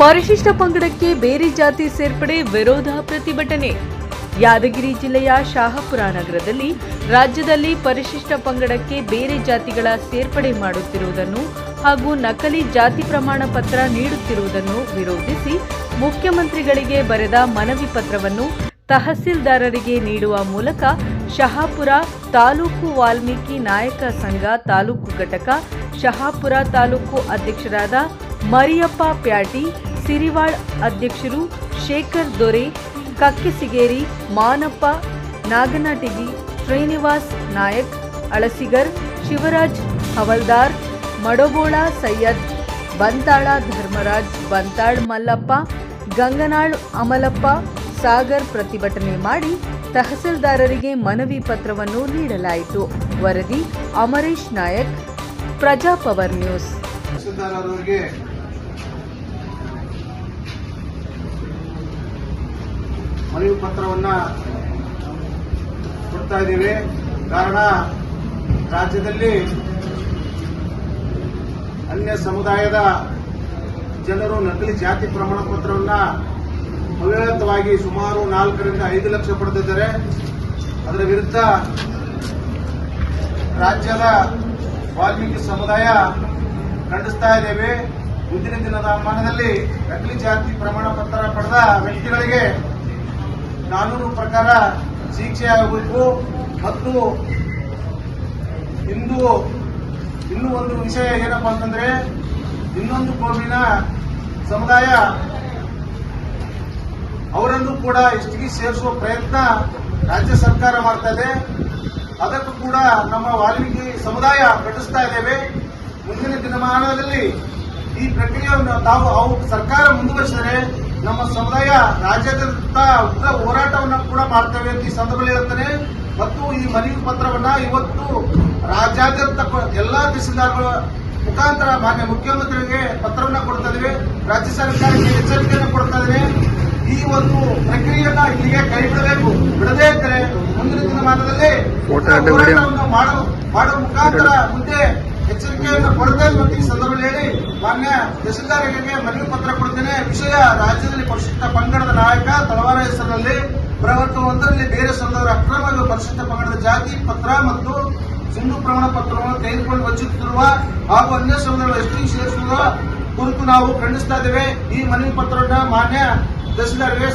ಪರಿಶಿಷ್ಟ ಪಂಗಡಕ್ಕೆ ಬೇರೆ ಜಾತಿ ಸೇರ್ಪಡೆ ವಿರೋಧ ಪ್ರತಿಭಟನೆ. ಯಾದಗಿರಿ ಜಿಲ್ಲೆಯ ಶಾಹಪುರ ನಗರದಲ್ಲಿ ರಾಜ್ಯದಲ್ಲಿ ಪರಿಶಿಷ್ಟ ಪಂಗಡಕ್ಕೆ ಬೇರೆ ಜಾತಿಗಳ ಸೇರ್ಪಡೆ ಮಾಡುತ್ತಿರುವುದನ್ನು ಹಾಗೂ ನಕಲಿ ಜಾತಿ ಪ್ರಮಾಣ ಪತ್ರ ನೀಡುತ್ತಿರುವುದನ್ನು ವಿರೋಧಿಸಿ ಮುಖ್ಯಮಂತ್ರಿಗಳಿಗೆ ಬರೆದ ಮನವಿ ಪತ್ರವನ್ನು ತಹಸೀಲ್ದಾರರಿಗೆ ನೀಡುವ ಮೂಲಕ ಶಹಾಪುರ ತಾಲೂಕು ವಾಲ್ಮೀಕಿ ನಾಯಕ ಸಂಘ ತಾಲೂಕು ಘಟಕ, ಶಹಾಪುರ ತಾಲೂಕು ಅಧ್ಯಕ್ಷರಾದ ಮರಿಯಪ್ಪ ಪ್ಯಾಟಿ, ಸಿರಿವಾಳ್ ಅಧ್ಯಕ್ಷರು ಶೇಖರ್ ದೊರೆ, ಕಕ್ಕಿಸಿಗೇರಿ ಮಾನಪ್ಪ, ನಾಗನಟಿಗಿ ಶ್ರೀನಿವಾಸ್ ನಾಯಕ್, ಅಳಸಿಗರ್ ಶಿವರಾಜ್ ಹವಲ್ದಾರ್ ಮಡಬೋಳ ಸೈಯದ್, ಬಂತಾಳ ಧರ್ಮರಾಜ್, ಬಂತಾಳ್ ಮಲ್ಲಪ್ಪ, ಗಂಗನಾಳ್ ಅಮಲಪ್ಪ, ಸಾಗರ್ ಪ್ರತಿಭಟನೆ ಮಾಡಿ ತಹಸೀಲ್ದಾರರಿಗೆ ಮನವಿ ಪತ್ರವನ್ನು ನೀಡಲಾಯಿತು. ವರದಿ ಅಮರೇಶ್ ನಾಯಕ್, ಪ್ರಜಾಪವರ್ ನ್ಯೂಸ್. ಮನವಿ ಪತ್ರವನ್ನ ಕೊಡ್ತಾ ಇದ್ದೀವಿ. ಕಾರಣ, ರಾಜ್ಯದಲ್ಲಿ ಅನ್ಯ ಸಮುದಾಯದ ಜನರು ನಕಲಿ ಜಾತಿ ಪ್ರಮಾಣ ಪತ್ರವನ್ನ ಅವಿರತವಾಗಿ ಸುಮಾರು ನಾಲ್ಕರಿಂದ ಐದು ಲಕ್ಷ ಪಡೆದಿದ್ದಾರೆ. ಅದರ ವಿರುದ್ಧ ರಾಜ್ಯದ ವಾಲ್ಮೀಕಿ ಸಮುದಾಯ ಖಂಡಿಸ್ತಾ ಇದ್ದೇವೆ. ಮುಂದಿನ ದಿನದ ಮಾನದಲ್ಲಿ ನಕಲಿ ಜಾತಿ ಪ್ರಮಾಣ ಪತ್ರ ಪಡೆದ ವ್ಯಕ್ತಿಗಳಿಗೆ ಕಾನೂನು ಪ್ರಕಾರ ಶಿಕ್ಷೆ ಆಗಬೇಕು ಮತ್ತು ಇಂದು, ಇನ್ನೂ ಒಂದು ವಿಷಯ ಏನಪ್ಪಾ ಅಂತಂದ್ರೆ, ಇನ್ನೊಂದು ಕೋಮಿನ ಸಮುದಾಯ ಅವರನ್ನು ಕೂಡ ಇಷ್ಟಿಗೆ ಸೇರಿಸುವ ಪ್ರಯತ್ನ ರಾಜ್ಯ ಸರ್ಕಾರ ಮಾಡ್ತಾ ಇದೆ. ಅದಕ್ಕೂ ಕೂಡ ನಮ್ಮ ವಾಲ್ಮೀಕಿ ಸಮುದಾಯ ಪ್ರಕಟಿಸ್ತಾ ಇದ್ದೇವೆ. ಮುಂದಿನ ದಿನಮಾನದಲ್ಲಿ ಈ ಪ್ರಕ್ರಿಯೆಯನ್ನು ತಾವು, ಅವು ಸರ್ಕಾರ ಮುಂದುವರಿಸಿದರೆ ನಮ್ಮ ಸಮುದಾಯ ರಾಜ್ಯಾದ್ಯಂತ ಉಗ್ರ ಹೋರಾಟವನ್ನು ಕೂಡ ಮಾಡ್ತೇವೆ ಅಂತ ಈ ಸಂದರ್ಭದಲ್ಲಿ ಹೇಳ್ತೇನೆ. ಮತ್ತು ಈ ಮನವಿ ಪತ್ರವನ್ನ ಇವತ್ತು ರಾಜ್ಯಾದ್ಯಂತ ಎಲ್ಲಾ ತಹಸೀಲ್ದಾರ್ಗಳ ಮುಖಾಂತರ ಮಾನ್ಯ ಮುಖ್ಯಮಂತ್ರಿಗೆ ಪತ್ರವನ್ನ ಕೊಡ್ತಾ ಇದ್ದೇವೆ. ರಾಜ್ಯ ಸರ್ಕಾರಕ್ಕೆ ಎಚ್ಚರಿಕೆಯನ್ನು ಕೊಡ್ತಾ ಇದ್ದೇವೆ. ಈ ಒಂದು ಪ್ರಕ್ರಿಯೆಯನ್ನ ಇಲ್ಲಿಗೆ ಕೈ ಬಿಡಬೇಕು. ಬಿಡದೇ ಇದ್ದರೆ ಮುಂದಿನ ದಿನಮಾನದಲ್ಲಿ ಹೋರಾಟವನ್ನು ಮಾಡುವ ಮುಖಾಂತರ ಮುಂದೆ ಎಚ್ಚರಿಕೆಯನ್ನು ಕೊಡ್ತಾ ಈ ಸಂದರ್ಭದಲ್ಲಿ ಹೇಳಿ ಮಾನ್ಯ ತಹಸೀಲ್ದಾರರಿಗೆ ಮನವಿ ಪತ್ರ ಕೊಡ್ತೇನೆ. ವಿಷಯ ರಾಜ್ಯದಲ್ಲಿ ಪರಿಶಿಷ್ಟ ಪಂಗಡದ ನಾಯಕ ತಳವಾರ ಹೆಸರಿನಲ್ಲಿ ಪ್ರವರ್ತ ಒಂದರಲ್ಲಿ ಬೇರೆ ಸಂದವರ ಅಕ್ರಮ ಪರಿಶಿಷ್ಟ ಪಂಗಡದ ಜಾತಿ ಪತ್ರ ಮತ್ತು ಸಿಂಧು ಪ್ರಮಾಣ ಪತ್ರವನ್ನು ತೆಗೆದುಕೊಂಡು ವಂಚಿಸುತ್ತಿರುವ ಹಾಗೂ ಅನ್ಯ ಸಂದರ್ಭ ಎಷ್ಟು ಸೇರಿಸುವ ಕುರಿತು ನಾವು ಖಂಡಿಸ್ತಾ ಇದ್ದೇವೆ. ಈ ಮನವಿ ಪತ್ರವನ್ನು ಮಾನ್ಯ ತಹಸೀಲ್ದಾರ್ಗೆ